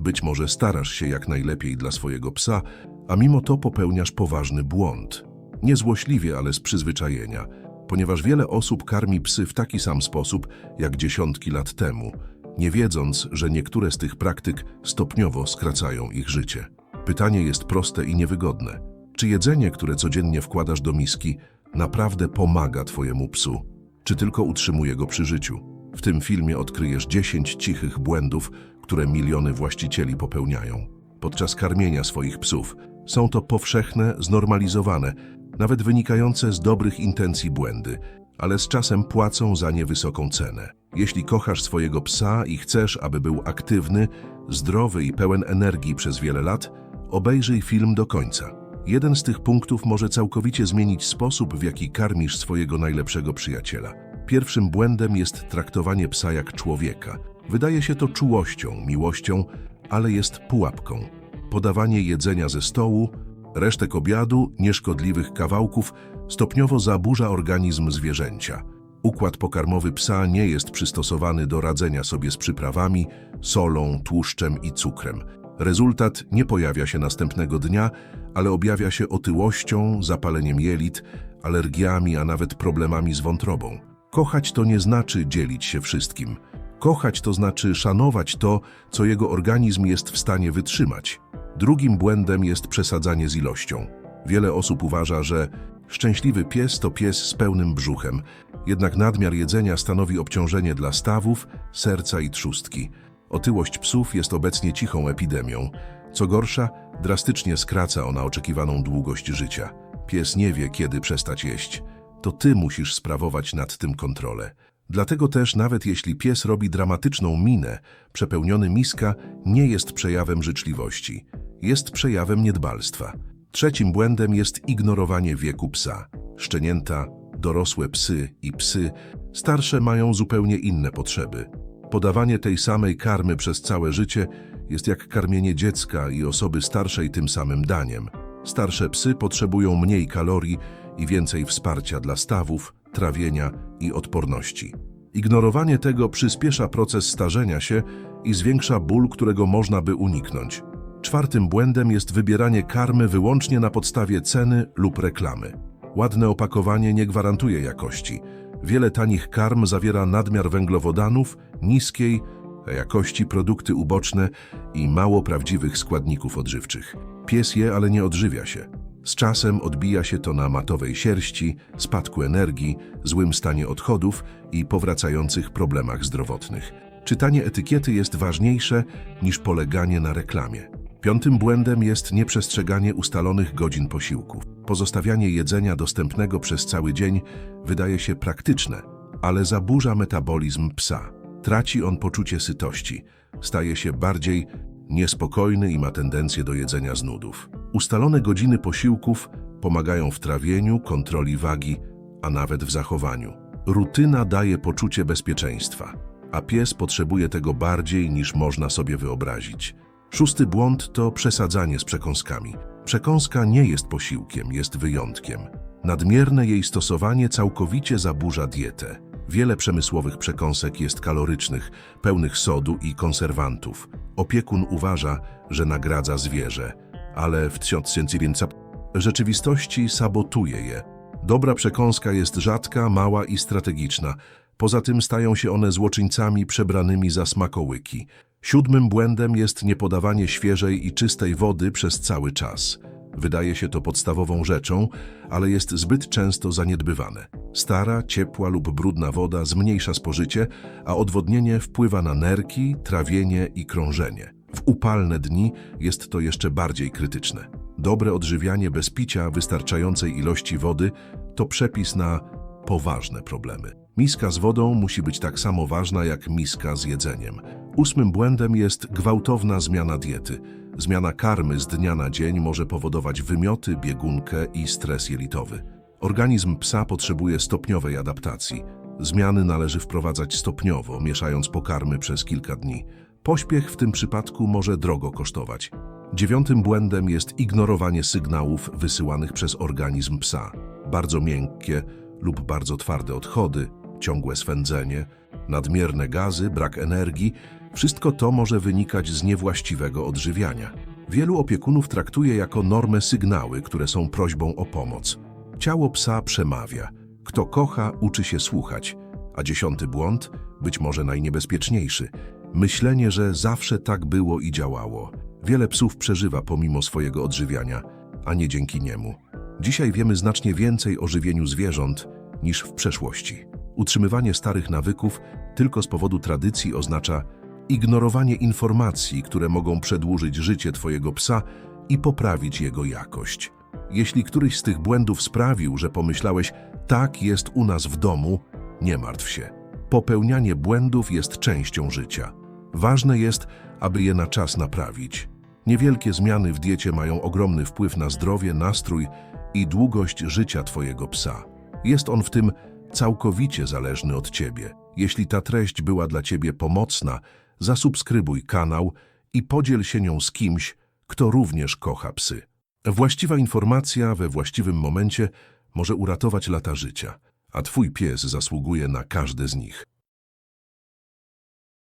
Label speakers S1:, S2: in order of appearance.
S1: Być może starasz się jak najlepiej dla swojego psa, a mimo to popełniasz poważny błąd. Nie złośliwie, ale z przyzwyczajenia, ponieważ wiele osób karmi psy w taki sam sposób jak dziesiątki lat temu, nie wiedząc, że niektóre z tych praktyk stopniowo skracają ich życie. Pytanie jest proste i niewygodne. Czy jedzenie, które codziennie wkładasz do miski, naprawdę pomaga Twojemu psu? Czy tylko utrzymuje go przy życiu? W tym filmie odkryjesz 10 cichych błędów, które miliony właścicieli popełniają. Podczas karmienia swoich psów są to powszechne, znormalizowane, nawet wynikające z dobrych intencji błędy, ale z czasem płacą za nie wysoką cenę. Jeśli kochasz swojego psa i chcesz, aby był aktywny, zdrowy i pełen energii przez wiele lat, obejrzyj film do końca. Jeden z tych punktów może całkowicie zmienić sposób, w jaki karmisz swojego najlepszego przyjaciela. Pierwszym błędem jest traktowanie psa jak człowieka. Wydaje się to czułością, miłością, ale jest pułapką. Podawanie jedzenia ze stołu, resztek obiadu, nieszkodliwych kawałków stopniowo zaburza organizm zwierzęcia. Układ pokarmowy psa nie jest przystosowany do radzenia sobie z przyprawami, solą, tłuszczem i cukrem. Rezultat nie pojawia się następnego dnia, ale objawia się otyłością, zapaleniem jelit, alergiami, a nawet problemami z wątrobą. Kochać to nie znaczy dzielić się wszystkim. Kochać to znaczy szanować to, co jego organizm jest w stanie wytrzymać. Drugim błędem jest przesadzanie z ilością. Wiele osób uważa, że szczęśliwy pies to pies z pełnym brzuchem, jednak nadmiar jedzenia stanowi obciążenie dla stawów, serca i trzustki. Otyłość psów jest obecnie cichą epidemią. Co gorsza, drastycznie skraca ona oczekiwaną długość życia. Pies nie wie, kiedy przestać jeść. To ty musisz sprawować nad tym kontrolę. Dlatego też, nawet jeśli pies robi dramatyczną minę, przepełniony miska nie jest przejawem życzliwości. Jest przejawem niedbalstwa. Trzecim błędem jest ignorowanie wieku psa. Szczenięta, dorosłe psy i psy starsze mają zupełnie inne potrzeby. Podawanie tej samej karmy przez całe życie jest jak karmienie dziecka i osoby starszej tym samym daniem. Starsze psy potrzebują mniej kalorii i więcej wsparcia dla stawów, trawienia i odporności. Ignorowanie tego przyspiesza proces starzenia się i zwiększa ból, którego można by uniknąć. Czwartym błędem jest wybieranie karmy wyłącznie na podstawie ceny lub reklamy. Ładne opakowanie nie gwarantuje jakości. Wiele tanich karm zawiera nadmiar węglowodanów, niskiej jakości produkty uboczne i mało prawdziwych składników odżywczych. Pies je, ale nie odżywia się. Z czasem odbija się to na matowej sierści, spadku energii, złym stanie odchodów i powracających problemach zdrowotnych. Czytanie etykiety jest ważniejsze niż poleganie na reklamie. Piątym błędem jest nieprzestrzeganie ustalonych godzin posiłków. Pozostawianie jedzenia dostępnego przez cały dzień wydaje się praktyczne, ale zaburza metabolizm psa. Traci on poczucie sytości, staje się bardziej niespokojny i ma tendencję do jedzenia z nudów. Ustalone godziny posiłków pomagają w trawieniu, kontroli wagi, a nawet w zachowaniu. Rutyna daje poczucie bezpieczeństwa, a pies potrzebuje tego bardziej niż można sobie wyobrazić. Szósty błąd to przesadzanie z przekąskami. Przekąska nie jest posiłkiem, jest wyjątkiem. Nadmierne jej stosowanie całkowicie zaburza dietę. Wiele przemysłowych przekąsek jest kalorycznych, pełnych sodu i konserwantów. Opiekun uważa, że nagradza zwierzę, ale w rzeczywistości sabotuje je. Dobra przekąska jest rzadka, mała i strategiczna. Poza tym stają się one złoczyńcami przebranymi za smakołyki. Siódmym błędem jest niepodawanie świeżej i czystej wody przez cały czas. Wydaje się to podstawową rzeczą, ale jest zbyt często zaniedbywane. Stara, ciepła lub brudna woda zmniejsza spożycie, a odwodnienie wpływa na nerki, trawienie i krążenie. W upalne dni jest to jeszcze bardziej krytyczne. Dobre odżywianie bez picia wystarczającej ilości wody to przepis na poważne problemy. Miska z wodą musi być tak samo ważna jak miska z jedzeniem. Ósmym błędem jest gwałtowna zmiana diety. Zmiana karmy z dnia na dzień może powodować wymioty, biegunkę i stres jelitowy. Organizm psa potrzebuje stopniowej adaptacji. Zmiany należy wprowadzać stopniowo, mieszając pokarmy przez kilka dni. Pośpiech w tym przypadku może drogo kosztować. Dziewiątym błędem jest ignorowanie sygnałów wysyłanych przez organizm psa. Bardzo miękkie lub bardzo twarde odchody, ciągłe swędzenie, nadmierne gazy, brak energii Wszystko to może wynikać z niewłaściwego odżywiania. Wielu opiekunów traktuje jako normę sygnały, które są prośbą o pomoc. Ciało psa przemawia. Kto kocha, uczy się słuchać. A dziesiąty błąd, być może najniebezpieczniejszy, myślenie, że zawsze tak było i działało. Wiele psów przeżywa pomimo swojego odżywiania, a nie dzięki niemu. Dzisiaj wiemy znacznie więcej o żywieniu zwierząt niż w przeszłości. Utrzymywanie starych nawyków tylko z powodu tradycji oznacza ignorowanie informacji, które mogą przedłużyć życie Twojego psa i poprawić jego jakość. Jeśli któryś z tych błędów sprawił, że pomyślałeś, tak jest u nas w domu, nie martw się. Popełnianie błędów jest częścią życia. Ważne jest, aby je na czas naprawić. Niewielkie zmiany w diecie mają ogromny wpływ na zdrowie, nastrój i długość życia Twojego psa. Jest on w tym całkowicie zależny od Ciebie. Jeśli ta treść była dla Ciebie pomocna, zasubskrybuj kanał i podziel się nią z kimś, kto również kocha psy. Właściwa informacja we właściwym momencie może uratować lata życia, a Twój pies zasługuje na każde z nich.